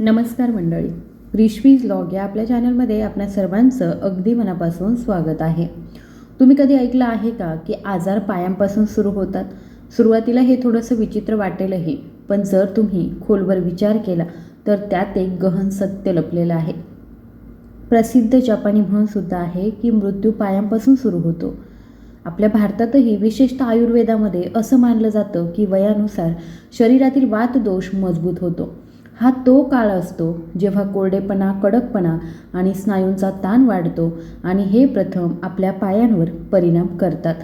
नमस्कार मंडळी. रिश्वीज लॉग या आपल्या चॅनलमध्ये आपल्या सर्वांचं अगदी मनापासून स्वागत आहे. तुम्ही कधी ऐकलं आहे का की आजार पायांपासून सुरू होतात? सुरुवातीला हे थोडंसं विचित्र वाटेलही पण जर तुम्ही खोलवर विचार केला तर त्यात एक गहन सत्य लपलेलं आहे. प्रसिद्ध जपानी म्हणून सुद्धा आहे की मृत्यू पायांपासून सुरू होतो. आपल्या भारतातही विशेषतः आयुर्वेदामध्ये असं मानलं जातं की वयानुसार शरीरातील वातदोष मजबूत होतो. हा तो काळ असतो जेव्हा कोरडेपणा कडकपणा आणि स्नायूंचा ताण वाढतो आणि हे प्रथम आपल्या पायांवर परिणाम करतात.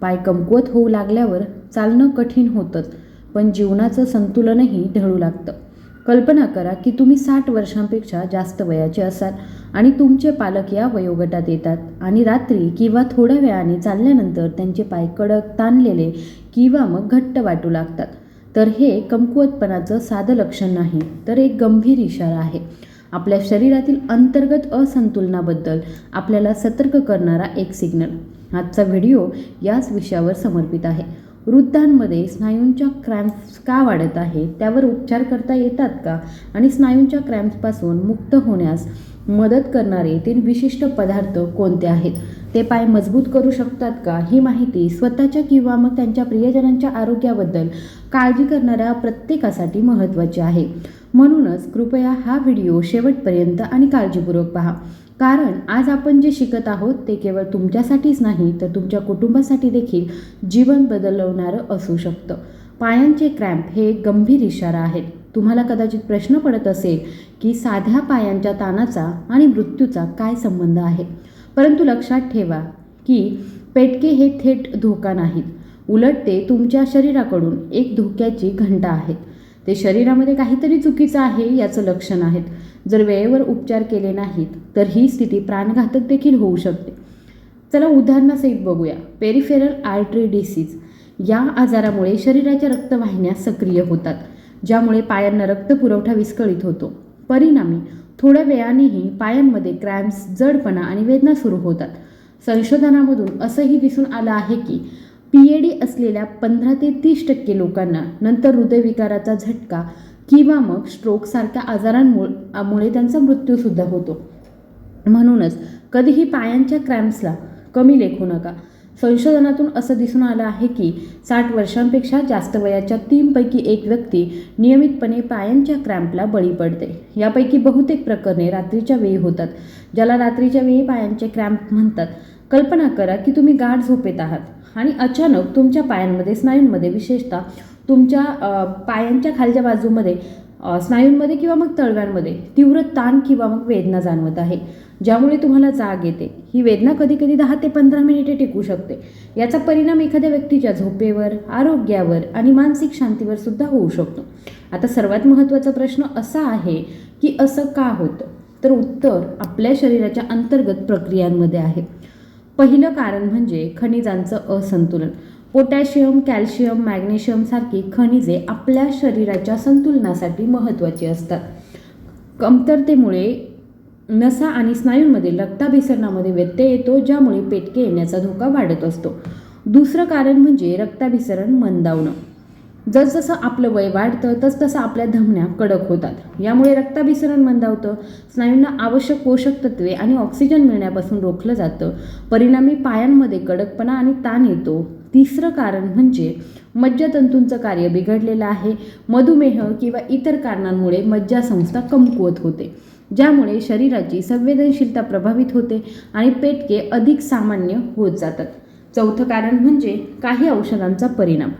पाय कमकुवत होऊ लागल्यावर चालणं कठीण होतंच पण जीवनाचं संतुलनही ढळू लागतं. कल्पना करा की तुम्ही साठ वर्षांपेक्षा जास्त वयाचे असाल आणि तुमचे पालक या वयोगटात येतात आणि रात्री किंवा थोड्या वेळाने चालल्यानंतर त्यांचे पाय कडक ताणलेले किंवा मग घट्ट वाटू लागतात. तर हे कमकुवतपणाचं साधं लक्षण नाही तर एक गंभीर इशारा आहे. आपल्या शरीरातील अंतर्गत असंतुलनाबद्दल आपल्याला सतर्क करणारा एक सिग्नल. आजचा व्हिडिओ याच विषयावर समर्पित आहे. वृद्धांमध्ये स्नायूंच्या क्रॅम्प्स का वाढत आहे त्यावर उपचार करता येतात का? आणि स्नायूंच्या क्रॅम्प्सपासून मुक्त होण्यास मदत करणारे तीन विशिष्ट पदार्थ कोणते आहेत? ते पाय मजबूत करू शकतात का? ही माहिती स्वतःच्या किंवा मग त्यांच्या प्रियजनांच्या आरोग्याबद्दल काळजी करणाऱ्या प्रत्येकासाठी महत्त्वाची आहे. म्हणूनच कृपया हा व्हिडिओ शेवटपर्यंत आणि काळजीपूर्वक पहा. कारण आज आपण जे शिकत आहोत ते केवळ तुमच्यासाठीच नाही तर तुमच्या कुटुंबासाठी देखील जीवन बदलवणारं असू शकतं. पायांचे क्रॅम्प हे एक गंभीर इशारा आहेत. तुम्हाला कदाचित प्रश्न पडत असेल की साध्या पायांच्या ताणाचा आणि मृत्यूचा काय संबंध आहे? परंतु लक्षात ठेवा की पेटके हे थेट धोका नाहीत. उलट ते तुमच्या शरीराकडून एक धोक्याची घंटा आहेत. ते शरीरामध्ये काहीतरी चुकीचं आहे याचं लक्षण आहेत. जर वेळेवर उपचार केले नाहीत तर ही स्थिती प्राणघातक देखील होऊ शकते. चला उदाहरणासहित बघूया. Peripheral artery disease. या आजारामुळे शरीराच्या रक्तवाहिन्या सक्रिय होतात ज्यामुळे पायांना रक्तपुरवठा विस्कळीत होतो. परिणामी थोड्या वेळानेही पायांमध्ये क्रॅम्प्स जडपणा आणि वेदना सुरू होतात. संशोधनामधून असंही दिसून आलं आहे की पी ए डी असलेल्या पंधरा ते तीस टक्के लोकांना नंतर हृदयविकाराचा झटका किंवा मग स्ट्रोकसारख्या आजारांमुळे मुळे त्यांचा मृत्यूसुद्धा होतो. म्हणूनच कधीही पायांच्या क्रॅम्प्सला कमी लेखू नका. संशोधनातून असं दिसून आलं आहे की साठ वर्षांपेक्षा जास्त वयाच्या तीनपैकी एक व्यक्ती नियमितपणे पायांच्या क्रॅम्पला बळी पडते. यापैकी बहुतेक प्रकरणे रात्रीच्या वेळी होतात ज्याला रात्रीच्या वेळी पायांचे क्रॅम्प म्हणतात. कल्पना करा की तुम्ही गाढ झोपेत आहात आणि अचानक तुमच्या पायांमध्ये स्नायूंमध्ये विशेषतः तुमच्या पायांच्या खालच्या बाजूमध्ये स्नायूंमध्ये किंवा मग तळव्यांमध्ये तीव्र ताण किंवा मग वेदना जाणवत आहे ज्यामुळे तुम्हाला जाग येते. ही वेदना कधी कधी दहा ते पंधरा मिनिटे टिकू शकते. याचा परिणाम एखाद्या व्यक्तीच्या झोपेवर आरोग्यावर आणि मानसिक शांतीवर सुद्धा होऊ शकतो. आता सर्वात महत्त्वाचा प्रश्न असा आहे की असं का होतं? तर उत्तर आपल्या शरीराच्या अंतर्गत प्रक्रियांमध्ये आहे. पहिलं कारण म्हणजे खनिजांचं असंतुलन. पोटॅशियम कॅल्शियम मॅग्नेशियम सारखी खनिजे आपल्या शरीराच्या संतुलनासाठी महत्त्वाची असतात. कमतरतेमुळे नसा आणि स्नायूंमध्ये रक्ताभिसरणामध्ये व्यत्यय येतो ज्यामुळे पेटके येण्याचा धोका वाढत असतो. दुसरं कारण म्हणजे रक्ताभिसरण मंदावणं. जसजसं आपलं वय वाढतं तसतसं आपल्या धमन्या कडक होतात. यामुळे रक्ताभिसरण मंदावतं स्नायूंना आवश्यक पोषक तत्वे आणि ऑक्सिजन मिळण्यापासून रोखलं जातं. परिणामी पायांमध्ये कडकपणा आणि ताण येतो. तिसरं कारण म्हणजे मज्जातंतूंचं कार्य बिघडलेलं आहे. मधुमेह किंवा इतर कारणांमुळे मज्जासंस्था कमकुवत होते. ज्यामुळे शरीराची संवेदनशीलता प्रभावित होते आणि पेटके अधिक सामान्य होत जातात. चौथं कारण म्हणजे काही औषधांचा परिणाम.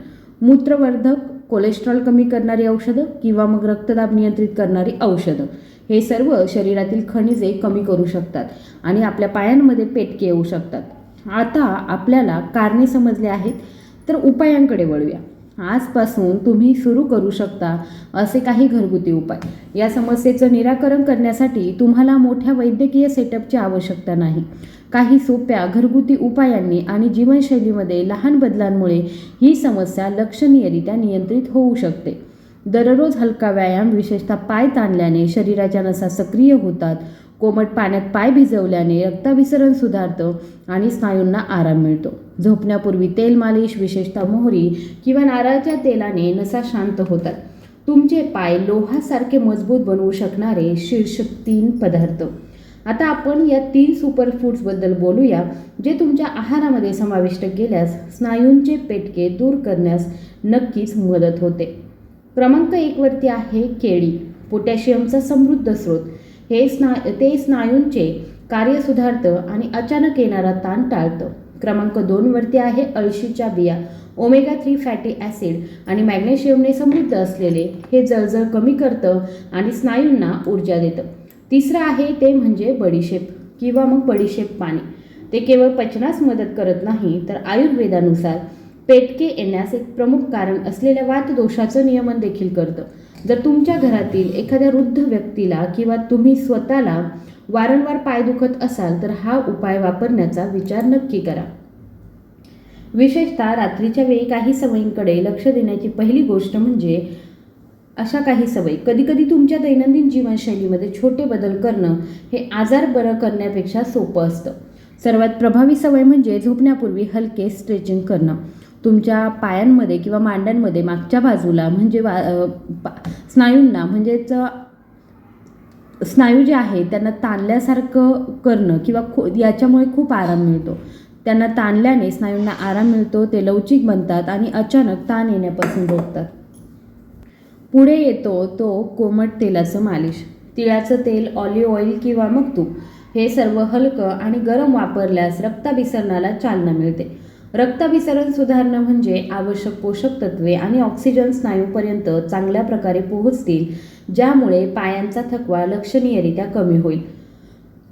मूत्रवर्धक कोलेस्ट्रॉल कमी करणारी औषधं किंवा मग रक्तदाब नियंत्रित करणारी औषधं. हे सर्व शरीरातील खनिजे कमी करू शकतात आणि आपल्या पायांमध्ये पेटके येऊ शकतात. आता आपल्याला कारणे समजले आहेत तर उपायांकडे वळूया. आजपासून तुम्ही सुरू करू शकता असे काही घरगुती उपाय. या समस्येचं निराकरण करण्यासाठी तुम्हाला मोठ्या वैद्यकीय सेटअपची आवश्यकता नाही. काही सोप्या घरगुती उपायांनी आणि जीवनशैलीमध्ये लहान बदलांमुळे ही समस्या लक्षणीयरित्या नियंत्रित होऊ शकते. दररोज हलका व्यायाम विशेषतः पाय ताणल्याने शरीराच्या नसा सक्रिय होतात कोमट पाण्यात पाय भिजवल्याने रक्ताभिसरण सुधारतं आणि स्नायूंना आराम मिळतो. झोपण्यापूर्वी तेल मालिश विशेषतः मोहरी किंवा नारळाच्या तेलाने नसा शांत होतात. तुमचे पाय लोहासारखे मजबूत बनवू शकणारे शीर्षक तीन पदार्थ. आता आपण या तीन सुपरफूड्सबद्दल बोलूया जे तुमच्या आहारामध्ये समाविष्ट केल्यास स्नायूंचे पेटके दूर करण्यास नक्कीच मदत होते. क्रमांक एकवरती आहे केळी. पोटॅशियमचा समृद्ध स्रोत. हे स्ना ते स्नायूंचे कार्य सुधारतं आणि अचानक येणारा ताण टाळतं. क्रमांक दोनवरती आहे अळशीच्या बिया. ओमेगा थ्री फॅटी ॲसिड आणि मॅग्नेशियमने समृद्ध असलेले हे जळजळ कमी करतं आणि स्नायूंना ऊर्जा देतं. तिसरं आहे ते म्हणजे बडीशेप किंवा मग बडीशेप पाणी. ते केवळ पचनास मदत करत नाही तर आयुर्वेदानुसार पेटके येण्यास एक प्रमुख कारण असलेल्या वातदोषाचं नियमन देखील करतं. जर तुमच्या घरातील एखाद्या वृद्ध व्यक्तीला किंवा तुम्ही स्वतःला वारंवार पाय दुखत असाल तर हा उपाय वापरण्याचा विचार नक्की करा. विशेषतः रात्रीच्या वेळी काही सवयींकडे लक्ष देण्याची पहिली गोष्ट म्हणजे अशा काही सवयी. कधीकधी तुमच्या दैनंदिन जीवनशैलीमध्ये छोटे बदल करणं हे आजार बरं करण्यापेक्षा सोपं असतं. सर्वात प्रभावी सवय म्हणजे झोपण्यापूर्वी हलके स्ट्रेचिंग करणं. तुमच्या पायांमध्ये किंवा मांड्यांमध्ये मागच्या बाजूला म्हणजे वा पा- स्नायूंना म्हणजेच स्नायू जे आहे त्यांना ताणल्यासारखं करणं किंवा खू याच्यामुळे खूप आराम मिळतो. त्यांना ताणल्याने स्नायूंना आराम मिळतो ते लवचिक बनतात आणि अचानक ताण येण्यापासून रोखतात. पुढे येतो तो कोमट तेलाचं मालिश. तिळाचं तेल ऑलिव्ह ऑइल किंवा मग तूप. हे सर्व हलकं आणि गरम वापरल्यास रक्ताभिसरणाला चालना मिळते. रक्ताभिसरण सुधारणं म्हणजे आवश्यक पोषक तत्वे आणि ऑक्सिजन स्नायूपर्यंत चांगल्या प्रकारे पोहोचतील ज्यामुळे पायांचा थकवा लक्षणीयरित्या कमी होईल.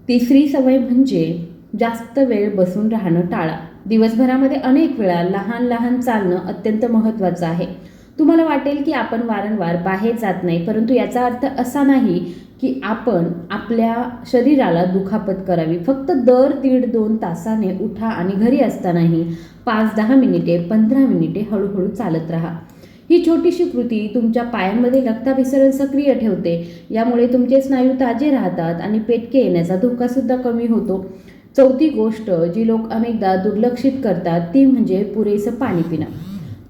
तिसरी सवय म्हणजे जास्त वेळ बसून राहणं टाळा. दिवसभरामध्ये अनेक वेळा लहान लहान चालणं अत्यंत महत्त्वाचं आहे. तुम्हाला वाटेल की आपण वारंवार बाहेर जात नाही परंतु याचा अर्थ असा नाही की आपण आपल्या शरीराला दुखापत करावी. फक्त दर दीड दोन तासाने उठा आणि घरी असतानाही पाच दहा मिनिटे पंधरा मिनिटे हळूहळू चालत राहा. ही छोटीशी कृती तुमच्या पायांमध्ये रक्ताभिसरण सक्रिय ठेवते. यामुळे तुमचे स्नायू ताजे राहतात आणि पेटके येण्याचा धोकासुद्धा कमी होतो. चौथी गोष्ट जी लोक अनेकदा दुर्लक्षित करतात ती म्हणजे पुरेसं पाणी पिणं.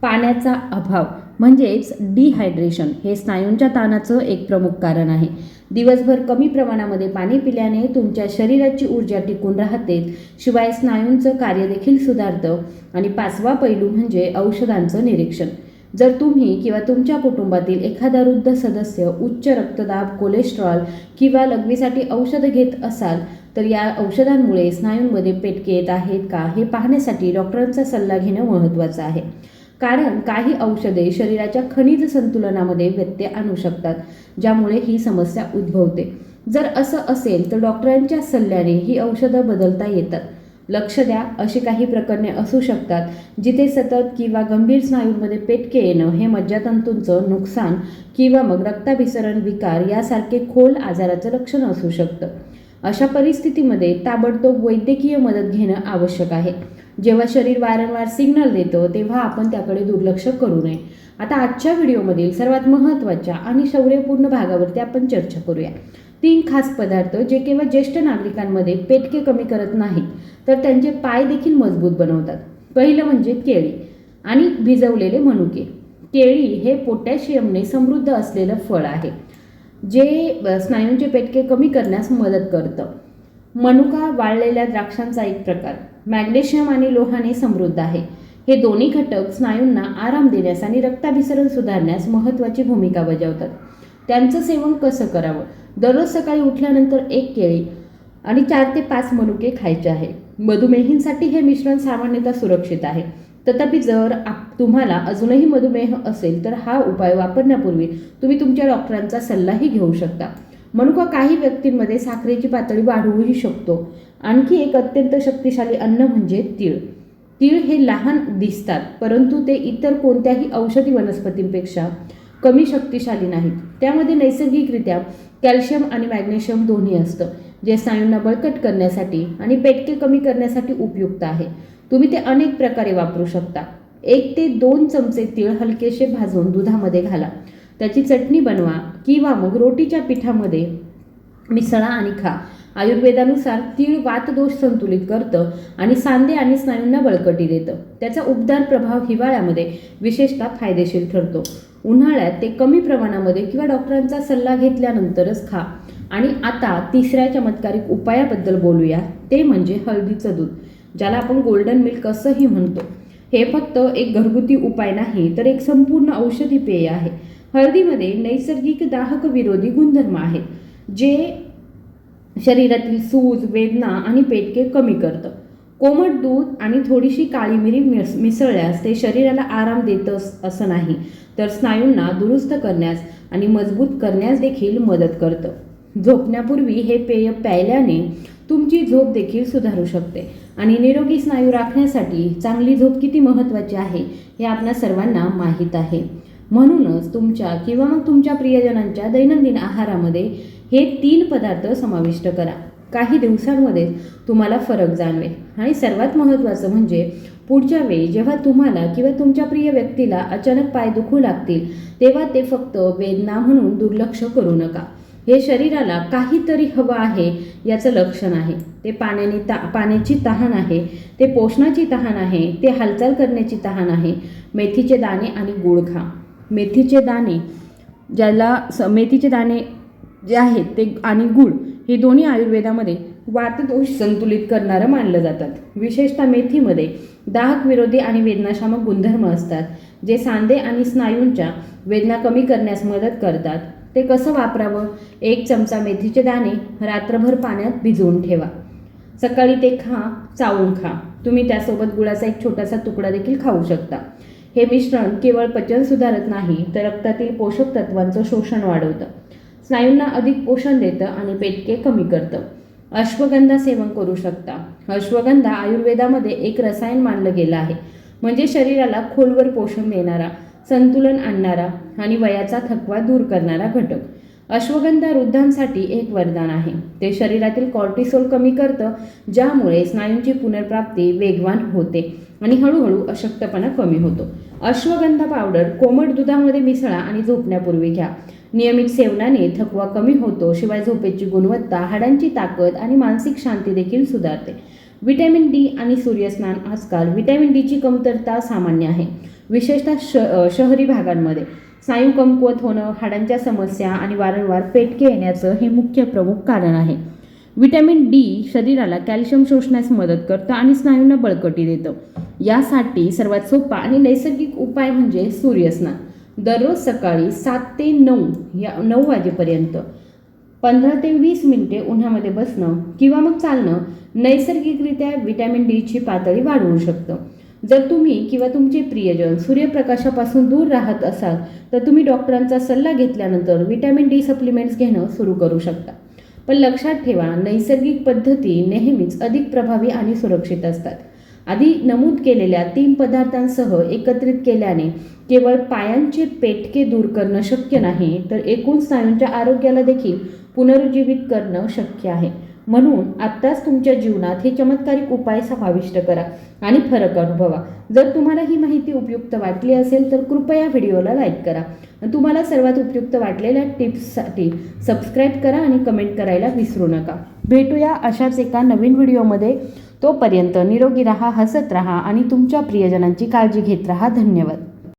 पाण्याचा अभाव. म्हणजेच डिहायड्रेशन हे स्नायूंच्या ताणाचं एक प्रमुख कारण आहे. दिवसभर कमी प्रमाणामध्ये पाणी पिल्याने तुमच्या शरीराची ऊर्जा टिकून राहते. शिवाय स्नायूंचं कार्य देखील सुधारतं आणि पाचवा पैलू म्हणजे औषधांचं निरीक्षण. जर तुम्ही किंवा तुमच्या कुटुंबातील एखादा वृद्ध सदस्य उच्च रक्तदाब कोलेस्ट्रॉल किंवा लघवीसाठी औषधं घेत असाल तर या औषधांमुळे स्नायूंमध्ये पेटके येत आहेत का हे पाहण्यासाठी डॉक्टरांचा सल्ला घेणं महत्त्वाचं आहे. कारण काही औषधे शरीराच्या खनिज संतुलनामध्ये व्यत्यय आणू शकतात ज्यामुळे ही समस्या उद्भवते. जर असं असेल तर डॉक्टरांच्या सल्ल्याने ही औषधं बदलता येतात. लक्ष द्या अशी काही प्रकरणे असू शकतात जिथे सतत किंवा गंभीर स्नायूंमध्ये पेटके येणं हे मज्जातंतूंचं नुकसान किंवा मग रक्ताभिसरण विकार यासारखे खोल आजाराचं लक्षण असू शकतं. अशा परिस्थितीमध्ये ताबडतोब वैद्यकीय मदत घेणं आवश्यक आहे. जेव्हा शरीर वारंवार सिग्नल देतं तेव्हा आपण त्याकडे दुर्लक्ष करू नये. आता आजच्या व्हिडिओमधील सर्वात महत्त्वाच्या आणि शौर्यपूर्ण भागावरती आपण चर्चा करूया. तीन खास पदार्थ जे केवळ ज्येष्ठ नागरिकांमध्ये पेटके कमी करत नाहीत तर त्यांचे पाय देखील मजबूत बनवतात. पहिलं म्हणजे केळी आणि भिजवलेले मनुके. केळी हे पोटॅशियमने समृद्ध असलेलं फळ आहे जे स्नायूंचे पेटके कमी करण्यास मदत करतं. मनुका वाळलेल्या द्राक्षांचा एक प्रकार. मॅग्नेशियम आणि लोहाने समृद्ध आहे. हे दोन्ही घटक स्नायूंना आराम देण्यास आणि रक्ताभिसरण सुधारण्यास महत्त्वाची भूमिका बजावतात. त्यांचं सेवन कसं करावं? दररोज सकाळी उठल्यानंतर एक केळी आणि चार ते पाच मनुके खायचे आहे. मधुमेहींसाठी हे मिश्रण सामान्यतः सुरक्षित आहे. तथापि जर आप तुम्हाला अजूनही मधुमेह असेल तर हा उपाय वापरण्यापूर्वी तुम्ही तुमच्या डॉक्टरांचा सल्लाही घेऊ शकता. मनुका काही व्यक्तींमध्ये साखरेची पातळी वाढवूही शकतो. आणखी एक अत्यंत शक्तिशाली अन्न म्हणजे तीळ. तीळ हे लहान दिसतात परंतु ते इतर कोणत्याही औषधी वनस्पतींपेक्षा कमी शक्तिशाली नाहीत. त्यामध्ये नैसर्गिकरित्या कॅल्शियम आणि मॅग्नेशियम दोन्ही असतं जे स्नायूंना बळकट करण्यासाठी आणि पेटके कमी करण्यासाठी उपयुक्त आहे. तुम्ही ते अनेक प्रकारे वापरू शकता. एक ते दोन चमचे तीळ हलकेसे भाजून दुधामध्ये घाला. त्याची चटणी बनवा किंवा मग रोटीच्या पिठामध्ये मिसळा आणि खा. आयुर्वेदानुसार तीळ वातदोष संतुलित करतं आणि सांधे आणि स्नायूंना बळकटी देतं. त्याचा उबदार प्रभाव हिवाळ्यामध्ये विशेषतः फायदेशीर ठरतो. उन्हाळ्यात ते कमी प्रमाणामध्ये किंवा डॉक्टरांचा सल्ला घेतल्यानंतरच खा. आणि आता तिसऱ्या चमत्कारिक उपायाबद्दल बोलूया. ते म्हणजे हळदीचं दूध ज्याला आपण गोल्डन मिल्क असंही म्हणतो. हे फक्त एक घरगुती उपाय नाही तर एक संपूर्ण औषधी पेय आहे. हळदीमध्ये नैसर्गिक दाहक विरोधी गुणधर्म आहेत जे शरीरातील सूज वेदना आणि पेटके कमी करतं. कोमट दूध आणि थोडीशी काळी मिरी मिस मिसळल्यास ते शरीराला आराम देतं असं नाही तर स्नायूंना दुरुस्त करण्यास आणि मजबूत करण्यास देखील मदत करतं. झोपण्यापूर्वी हे पेय प्यायल्याने तुमची झोप देखील सुधारू शकते आणि निरोगी स्नायू राखण्यासाठी चांगली झोप किती महत्त्वाची आहे हे आपल्या सर्वांना माहीत आहे. म्हणूनच तुमच्या किंवा मग तुमच्या प्रियजनांच्या दैनंदिन आहारामध्ये हे तीन पदार्थ समाविष्ट करा. काही दिवसांमध्ये तुम्हाला फरक जाणवेल. आणि सर्वात महत्त्वाचं म्हणजे पुढच्या वेळी जेव्हा तुम्हाला किंवा तुमच्या प्रिय व्यक्तीला अचानक पाय दुखू लागतील तेव्हा ते फक्त वेदना म्हणून दुर्लक्ष करू नका. हे शरीराला काहीतरी हवं आहे याचं लक्षण आहे. ते पाण्याने ता पाण्याची तहान आहे. ते पोषणाची तहान आहे. ते हालचाल करण्याची तहान आहे. मेथीचे दाणे आणि गुळ खा. मेथीचे दाणे ज्याला स मेथीचे दाणे जे आहेत ते आणि गुळ हे दोन्ही आयुर्वेदामध्ये वातदोष संतुलित करणारं मानलं जातात. विशेषतः मेथीमध्ये दाहक विरोधी आणि वेदनाशामक गुणधर्म असतात जे सांधे आणि स्नायूंच्या वेदना कमी करण्यास मदत करतात. ते कसं वापरावं? एक चमचा मेथीचे दाणे रात्रभर पाण्यात भिजवून ठेवा. सकाळी ते खा चावून खा. तुम्ही त्यासोबत गुळाचा एक छोटासा तुकडा देखील खाऊ शकता. हे मिश्रण केवळ पचन सुधारत नाही तर रक्तातील पोषक तत्वांचं शोषण वाढवतं. स्नायूंना अधिक पोषण देतं आणि पेटके कमी करतं. अश्वगंधा सेवन करू शकता. अश्वगंधा आयुर्वेदामध्ये एक रसायन मानलं गेलं आहे. म्हणजे शरीराला खोलवर पोषण देणारा संतुलन आणणारा आणि वयाचा थकवा दूर करणारा घटक. अश्वगंधा वृद्धांसाठी एक वरदान आहे. ते शरीरातील कॉर्टिसोल कमी करतं ज्यामुळे स्नायूंची पुनर्प्राप्ती वेगवान होते आणि हळूहळू अशक्तपणा कमी होतो. अश्वगंधा पावडर कोमट दुधामध्ये मिसळा आणि झोपण्यापूर्वी घ्या. नियमित सेवनाने थकवा कमी होतो शिवाय झोपेची गुणवत्ता हाडांची ताकद आणि मानसिक शांती देखील सुधारते. व्हिटॅमिन डी आणि सूर्यस्नान आजकाल व्हिटॅमिन डीची कमतरता सामान्य आहे विशेषतः श शहरी भागांमध्ये. स्नायू कमकुवत होणं हाडांच्या समस्या आणि वारंवार पेटके येण्याचं हे मुख्य प्रमुख कारण आहे. व्हिटॅमिन डी शरीराला कॅल्शियम शोषण्यास मदत करतं आणि स्नायूंना बळकटी देतं. यासाठी सर्वात सोपा आणि नैसर्गिक उपाय म्हणजे सूर्यस्नान. दररोज सकाळी सात ते नऊ या नऊ वाजेपर्यंत. पंधरा ते वीस मिनिटे उन्हामध्ये बसणं किंवा मग चालणं नैसर्गिकरित्या विटॅमिन डीची पातळी वाढवू शकतं. जर तुम्ही किंवा तुमचे प्रियजन सूर्यप्रकाशापासून दूर राहत असाल तर तुम्ही डॉक्टरांचा सल्ला घेतल्यानंतर विटॅमिन डी सप्लिमेंट्स घेणं सुरू करू शकता. पण लक्षात ठेवा नैसर्गिक पद्धती नेहमीच अधिक प्रभावी आणि सुरक्षित असतात. आधी नमूद केलेल्या तीन पदार्थांसह एकत्रित केल्याने केवळ पायांचे पेटके दूर करणं शक्य नाही तर एकूण स्नायूंच्या आरोग्याला देखील पुनरुज्जीवित करणं शक्य आहे. म्हणून आत्ताच तुमच्या जीवनात हे चमत्कारिक उपाय समाविष्ट करा आणि फरक अनुभवा. जर तुम्हाला ही माहिती उपयुक्त वाटली असेल तर कृपया व्हिडिओला लाईक करा. तुम्हाला सर्वात उपयुक्त वाटलेल्या टिप्ससाठी सबस्क्राईब करा आणि कमेंट करायला विसरू नका. भेटूया अशाच एका नवीन व्हिडिओमध्ये. तोपर्यंत निरोगी रहा हसत रहा आणि तुमच्या प्रियजनांची काळजी घेत राहा. धन्यवाद.